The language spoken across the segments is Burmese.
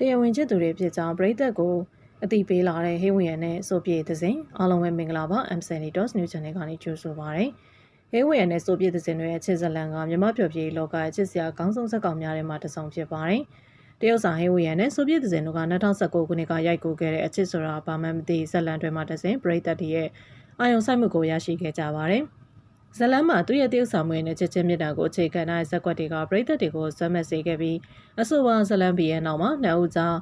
တရားဝင်ချစ်သူတွေဖြစ်ကြောင်းပြည်သက်ကိုအတိပေးလာတဲ့ဟေးဝင်ရနဲ့ဆိုပြေသစဉ်အားလုံးပဲမင်္ဂလာပါ MCN.News Channel ကနေကြိုဆိုပါရစေ။ဟေးဝင်ရနဲ့ဆိုပြေသစဉ်တွေရဲ့ချစ်ဇလန်ကမြမပြော်ပြေလောကရဲ့ချစ်စရာကောင်းဆုံးဇာတ်ကောင်များထဲမှာတစ်ဆောင်ဖြစ်ပါတယ်။တရုတ်ဆောင်ဟေးဝင်ရနဲ့ဆိုပြေသစဉ်တို့က2019ခုနှစ်ကရိုက်ကူခဲ့တဲ့အချစ်ဆိုတာဘာမှမသိဇလန်တွေမှာတစ်စဉ်ပြည်သက်တည်းရဲ့အာယုံဆိုင်မှုကိုရရှိခဲ့ကြပါတယ်။ ဇလန်မှာသူ့ရဲ့တရုတ်ဆောင်မွေးနဲ့ချစ်ချင်းမြတ်တာကိုအခြေခံတဲ့ဇက်ကွက်တွေကပြည်သက်တွေကိုဇက်မက်စေခဲ့ပြီးအဆိုပါဇလန်ဘီရဲ့နောက်မှာနှစ်ဦးကြား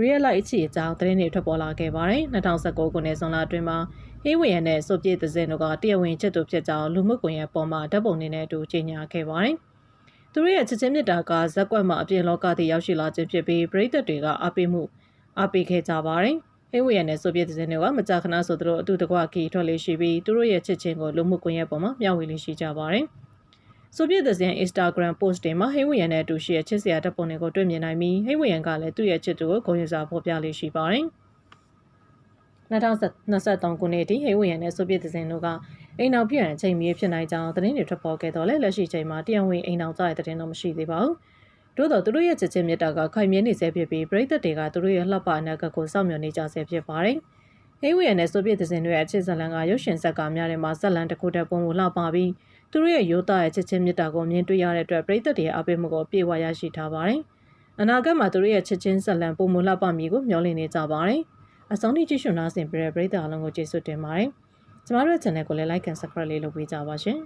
real life အခြေအကြောင်းသတင်းတွေထွက်ပေါ်လာခဲ့ပါတယ်။2019ခုနှစ်ဇွန်လအတွင်းမှာဟေးဝီယန်နဲ့ဆိုပြည့်သစင်တို့ကတရားဝင်ချက်သူဖြစ်ကြောင်းလူမှုကွန်ရက်ပေါ်မှာဓာတ်ပုံတွေနဲ့အတူကြေညာခဲ့ပါတယ်။သူတို့ရဲ့ချစ်ချင်းမြတ်တာကဇက်ကွက်မှာအပြင်လောကသိရောက်ရှိလာခြင်းဖြစ်ပြီးပရိသတ်တွေကအားပေးမှုအားပေးခဲ့ကြပါတယ်။ ဟေးဝီယန်နဲ့ဆိုပြည့်သစင်တို့ကမကြာခဏဆိုသူတို့အတူတကွခီထွက်လေးရှိပြီးသူတို့ရဲ့ချစ်ချင်းကိုလူမှုကွန်ရက်ပေါ်မှာမျှဝေလေးရှိကြပါတယ်။ဆိုပြည့်တဲ့ဇင် Instagram post တွေမှာဟိဝီယန်နဲ့အတူရှိတဲ့ချစ်စရာဓာတ်ပုံတွေကိုတွေ့မြင်နိုင်ပြီးဟိဝီယန်ကလည်းသူ့ရဲ့ချစ်သူကိုဂုဏ်ယူစွာဖော်ပြလေးရှိပါတယ်။2023ခုနှစ်အထိဟိဝီယန်နဲ့ဆိုပြည့်တဲ့ဇင်တို့ကအိမ်နောက်ပြည့်ရန်ချိန်မီဖြစ်နိုင်ကြောင်းသတင်းတွေထွက်ပေါ်ခဲ့တော့လဲလက်ရှိချိန်မှာတရားဝင်အိမ်နောက်ကြတဲ့သတင်းတော့မရှိသေးပါဘူး။ သို့တော့သူတို့ရဲ့ချစ်ချင်းမြတ်တာကခိုင်မြဲနေစေဖြစ်ပြီးပြည်သက်တွေကသူတို့ရဲ့လှပအနာဂတ်ကိုစောင့်မျှော်နေကြဆဲဖြစ်ပါတယ်။ဟိဝီယန်နဲ့ဆိုပြည့်တဲ့ဇင်တို့ရဲ့အချစ်ဇလန်ကရုပ်ရှင်ဇာတ်ကားများထဲမှာဇက်လန်တစ်ခုတည်းပုံကိုလှပပြီးသူတို့ရဲ့ရိုးသားရဲ့ချစ်ချင်းမြတ်တာကိုမြင်တွေ့ရတဲ့အတွက်ပြည်သက်တွေရဲ့အားပေးမှုကိုပြေဝရရှိထားပါတယ်။အနာဂတ်မှာသူတို့ရဲ့ချစ်ချင်းဆက်လံပုံမလှပမည်ကိုမျှော်လင့်နေကြပါတယ်။အဆုံးထိကြည့်ရှုနာဆင်ပြတဲ့ပြည်သက်အလုံးကိုကျေးဇူးတင်ပါတယ်။ကျမတို့ရဲ့ channel ကိုလည်း like and subscribe လေးလုပ်ပေးကြပါရှင်။